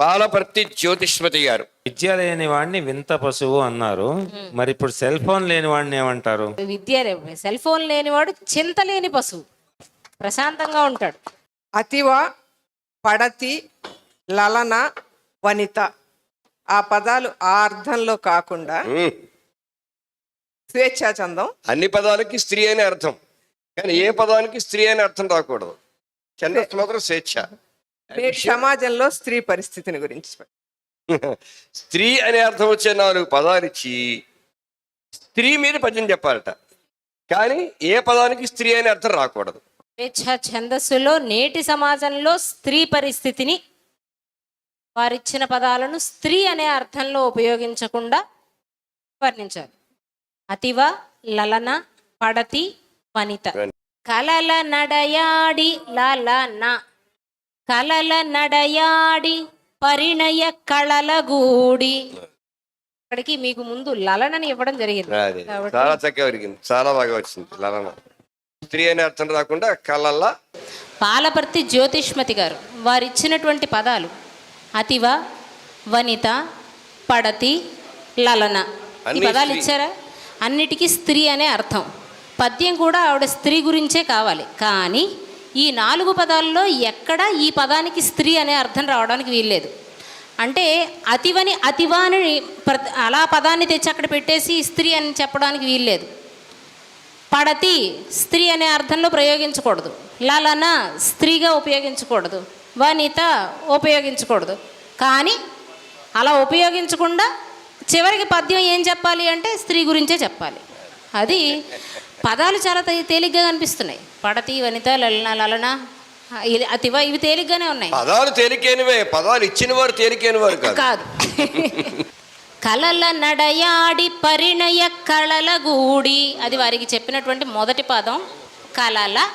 పాలపర్తి జ్యోతిష్మతి గారు. విద్య లేని వాడిని వింత పశువు అన్నారు. మరి ఇప్పుడు సెల్ ఫోన్ లేని వాడిని ఏమంటారు? విద్య సెల్ ఫోన్ లేనివాడు చింత లేని పశువు. ప్రశాంతంగా ఉంటాడు. అతివ పడతి లలన వనిత. ఆ పదాలు ఆ అర్థంలో కాకుండా ఉమ్. స్వేచ్ఛాచందం. అన్ని పదాలకి స్త్రీ అనే అర్థం. కానీ ఏ పదానికి స్త్రీ అనే అర్థం రాకూడదు. ఛందస్సు మాత్రం స్వేచ్ఛ. నేటి సమాజంలో స్త్రీ పరిస్థితిని గురించి స్త్రీ అనే అర్థం వచ్చే నాలుగు పదాలు ఇచ్చి స్త్రీ మీద పద్యం చెప్పాలట. కానీ ఏ పదానికి స్త్రీ అనే అర్థం రాకూడదు. స్వేచ్ఛ ఛందస్సులో నేటి సమాజంలో స్త్రీ పరిస్థితిని వారిచ్చిన పదాలను స్త్రీ అనే అర్థంలో ఉపయోగించకుండా వర్ణించాలి. అతివ లలన పడతి వనిత. కలల నడయాడి లలన. కలల నడయాడి పరిణయ కళలగూడి. ఇక్కడికి మీకు ముందు లలనని ఇవ్వడం జరిగింది. చాలా చక్కగా ఒరిగింది. చాలా బాగా వచ్చింది లలన. స్త్రీ అనే అర్థం రాకుండా కళ్ళల్లా పాలపర్తి జ్యోతిష్మతి గారు వారు ఇచ్చినటువంటి పదాలు అతివ వనిత పడతి లలన. ఈ పదాలు. ఇచ్చారా? అన్నిటికీ స్త్రీ అనే అర్థం. పద్యం కూడా ఆవిడ స్త్రీ గురించే కావాలి. కానీ ఈ నాలుగు పదాల్లో ఎక్కడ ఈ పదానికి స్త్రీ అనే అర్థం రావడానికి వీల్లేదు. అంటే అతివని అతివా అని అలా పదాన్ని తెచ్చి అక్కడ పెట్టేసి స్త్రీ అని చెప్పడానికి వీల్లేదు. పడతి స్త్రీ అనే అర్థంలో ప్రయోగించకూడదు. లలన స్త్రీగా ఉపయోగించకూడదు. వనిత ఉపయోగించకూడదు. కానీ అలా ఉపయోగించకుండా చివరికి పద్యం ఏం చెప్పాలి అంటే స్త్రీ గురించే చెప్పాలి. అది పదాలు చాలా తేలిగ్గా కనిపిస్తున్నాయి. పడతి వనిత లలన లలన. ఇది అతివ ఇవి తేలిగ్గానే ఉన్నాయి. పదాలు తేలికైనవే. పదాలు ఇచ్చిన వారు తేలికైన వారు కాదు. కాదు. కలల నడయాడి పరిణయ కళల గూడి. అది వారికి చెప్పినటువంటి మొదటి పదం. కలల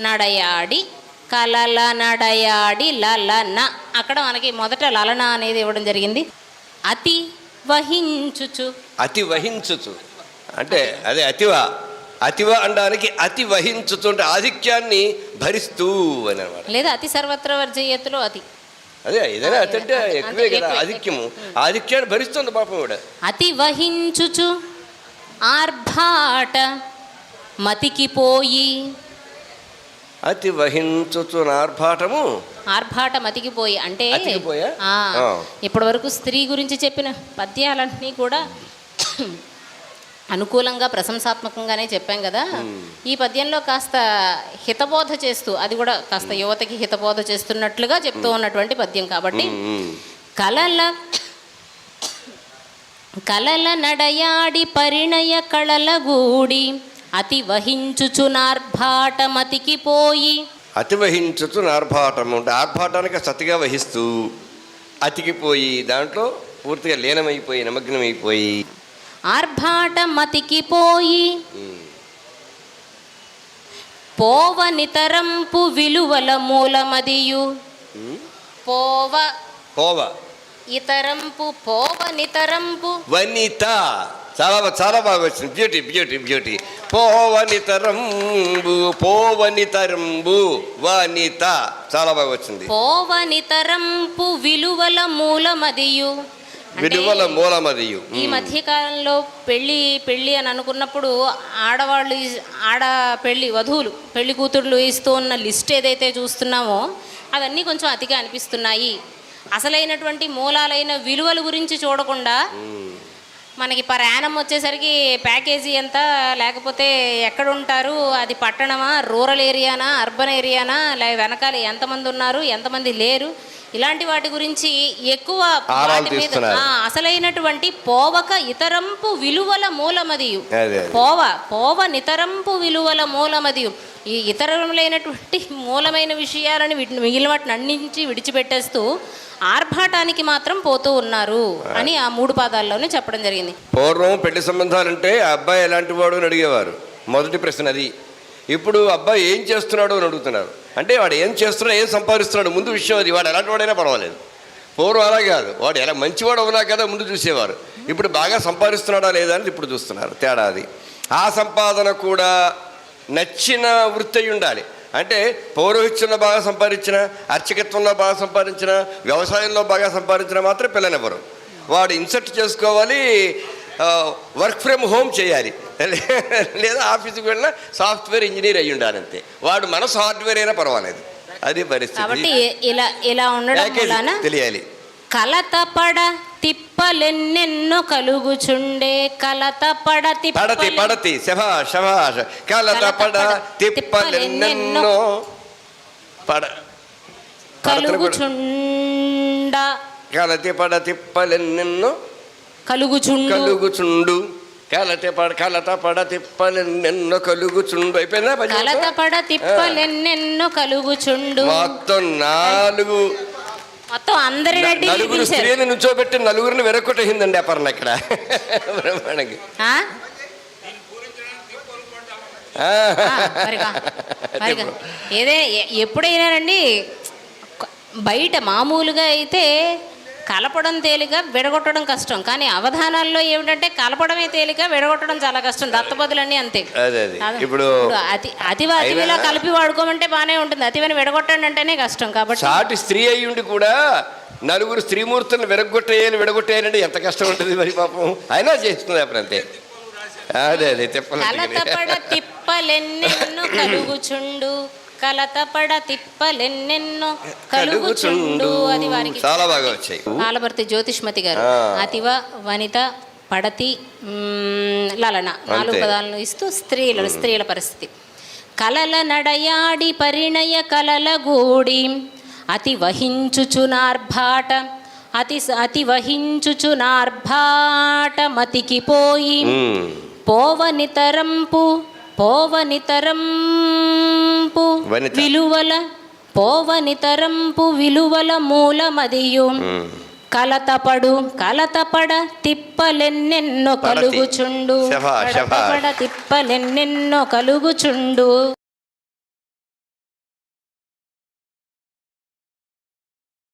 నడయాడి కలల నడయాడి లలన. అక్కడ మనకి మొదట లలన అనేది ఇవ్వడం జరిగింది. అతి వహించుచు. అతి వహించుచు. అంటే అదే అతివ. అతివ అనడానికి అతి వహించుతూ అంటే ఆధిక్యాన్ని భరిస్తూ అని అనమాట లేదా అతి సర్వత్ర వర్జయత్తులో అతి. అదే ఏదైనా అతి అంటే ఎక్కువే కదా ఆధిక్యము. ఆధిక్యాన్ని భరిస్తుంది పాపం కూడా. అతి వహించుచు ఆర్భాట మతికి పోయి. అతి వహించుచు నార్భాటము. ఆర్భాట మతికిపోయి అంటే. ఇప్పటి వరకు స్త్రీ గురించి చెప్పిన పద్యాలన్నీ కూడా అనుకూలంగా ప్రశంసాత్మకంగానే చెప్పాం కదా. ఈ పద్యంలో కాస్త హితబోధ చేస్తూ అది కూడా కాస్త యువతకి హితబోధ చేస్తున్నట్లుగా చెప్తూ ఉన్నటువంటి పద్యం కాబట్టి. కలల కలల నడయాడి పరిణయ కళల గూడి అతి వహించుచునార్భాట మతికి పోయి. అతి వహించుచు నార్భాటము అంటే ఆర్భాటానికి సతిగా వహిస్తూ అతికిపోయి దాంట్లో పూర్తిగా లీనమైపోయి నిమగ్నమైపోయి. ఆర్భాట మతికి పోయి పోవ నితరంపు విలువల మూలమదియు. పోవ. పోవ. ఇతరంపు పోవ నితరంపు వనిత. చాలా చాలా బాగా వచ్చింది. బ్యూటీ బ్యూటీ బ్యూటీ పోవనితరంబు పోవనితరంబు వనిత. చాలా బాగా వచ్చింది. పోవ నితరంపు విలువల మూలమదియు. అంటే విలువల మూలమదియు. ఈ మధ్య కాలంలో పెళ్ళి పెళ్ళి అని అనుకున్నప్పుడు ఆడవాళ్ళు ఆడ పెళ్ళి వధువులు పెళ్ళి కూతుర్లు ఇస్తూ ఉన్న లిస్ట్ ఏదైతే చూస్తున్నామో అవన్నీ కొంచెం అతిగా అనిపిస్తున్నాయి. అసలైనటువంటి మూలాలైన విలువల గురించి చూడకుండా మనకి పర్ యానం వచ్చేసరికి ప్యాకేజీ ఎంత? లేకపోతే ఎక్కడ ఉంటారు అది పట్టణమా? రూరల్ ఏరియానా? అర్బన్ ఏరియానా? లేక వెనకాల ఎంతమంది ఉన్నారు? ఎంతమంది లేరు? ఇలాంటి వాటి గురించి ఎక్కువ వాటి మీద అసలైనటువంటి పోవక ఇతరంపు విలువల మూలమదియు. పోవ పోవ నితరంపు విలువల మూలమదియు. ఈ ఇతరములైనటువంటి మూలమైన విషయాలని వీటిని మిగిలిన వాటిని అన్నించి విడిచిపెట్టేస్తూ ఆర్భాటానికి మాత్రం పోతూ ఉన్నారు అని ఆ మూడు పాదాల్లోనే చెప్పడం జరిగింది. పూర్వం పెళ్ళి సంబంధాలంటే ఆ అబ్బాయి ఎలాంటి వాడు అని అడిగేవారు. మొదటి ప్రశ్న అది. ఇప్పుడు అబ్బాయి ఏం చేస్తున్నాడు అని అడుగుతున్నారు. అంటే వాడు ఏం చేస్తున్నాడు ఏం సంపాదిస్తున్నాడు ముందు విషయం అది. వాడు ఎలాంటి వాడైనా పర్వాలేదు. పూర్వం అలా కాదు. వాడు ఎలా మంచివాడు అవునా కదా ముందు చూసేవారు. ఇప్పుడు బాగా సంపాదిస్తున్నాడా లేదా అని ఇప్పుడు చూస్తున్నారు. తేడా అది. ఆ సంపాదన కూడా నచ్చిన వృత్తి అయి ఉండాలి. అంటే పౌరోహిత్యంలో బాగా సంపాదించిన అర్చకత్వంలో బాగా సంపాదించిన వ్యవసాయంలో బాగా సంపాదించిన మాత్రం పిల్లనివ్వరు వాడు ఇన్సర్ట్ చేసుకోవాలి వర్క్ ఫ్రమ్ హోమ్ చేయాలి. లేదా ఆఫీస్కి వెళ్ళినా సాఫ్ట్వేర్ ఇంజనీర్ అయ్యి ఉండాలి అంతే. వాడు మన సాఫ్ట్వేర్ అయినా పర్వాలేదు. అది పరిస్థితి. ఇలా ఇలా ఉండడం ప్యాకేజీ వలన తెలియాలి. కలతపడ తిప్పలెన్నెన్నో కలుగుచుండే కలతపడ పడతి తిప్పలె పడతి శభాష్ శభాష్ కలత పడ తిప్పలెన్నెన్నో పడ కలుగుచుండ. కలతి పడ తిప్పలెన్నెన్నో కలుగుచుండు. కలుగుచుండు. కలత పడ కలత పడ తిప్పలెన్నెన్నో కలుగుచుండు. అయిపోయిందా పద్యం? కలతపడ తిప్పలెన్నెన్నో కలుగుచుండు. మొత్తం నాలుగు మొత్తం అందరి రెడ్డి నలుగురు స్త్రీని నుంచోబెట్టి నలుగురిని వెరకొట్టేసిందండి అపర్ణ ఇక్కడ. బ్రహ్మాండంగా. ఏదే ఎ- ఎప్పుడైనానండి బయట మామూలుగా అయితే కలపడం తేలిక విడగొట్టడం కష్టం. కానీ అవధానాల్లో ఏమిటంటే కలపడమే తేలిక విడగొట్టడం చాలా కష్టం. దత్తపదులన్నీ అంతే. ఇప్పుడు అతి అతివ అతివిలా కలిపి వాడుకోమంటే బాగానే ఉంటుంది. అతివని విడగొట్టండి అంటేనే కష్టం కాబట్టి సాటి స్త్రీ అయ్యుండి కూడా నలుగురు స్త్రీమూర్తులను విరగొట్టేయాలి విడగొట్టేయాలంటే ఎంత కష్టం ఉంటుంది మరి పాపం? అయినా చేస్తుంది అప్పుడు అంతే. అదే అదే తిప్పలు తిప్పలెన్నెన్నో కలుగుచుండు. కలతపడ తిప్పలెన్నెన్నో కలుగుచుండు అది వారికి చాలా బాగా వచ్చాయి కాలభర్తి జ్యోతిష్మతి గారు. అతివ వనిత పడతి లలన నాలుగు. పదాలను ఇస్తూ స్త్రీల స్త్రీల పరిస్థితి కలల నడయాడి పరిణయ కలల గూడి అతి వహించుచునార్భాట అతి అతి మతికి పోయి ఉమ్. పోవనితరంపు పోవనితరంపు వనిత. విలువల పోవనితరంపు విలువల మూలమదియు కలతపడు కలతపడ తిప్పలెన్నెన్నో. కలుగుచుండు. కలతపడ తిప్పలెన్నెన్నో కలుగుచుండు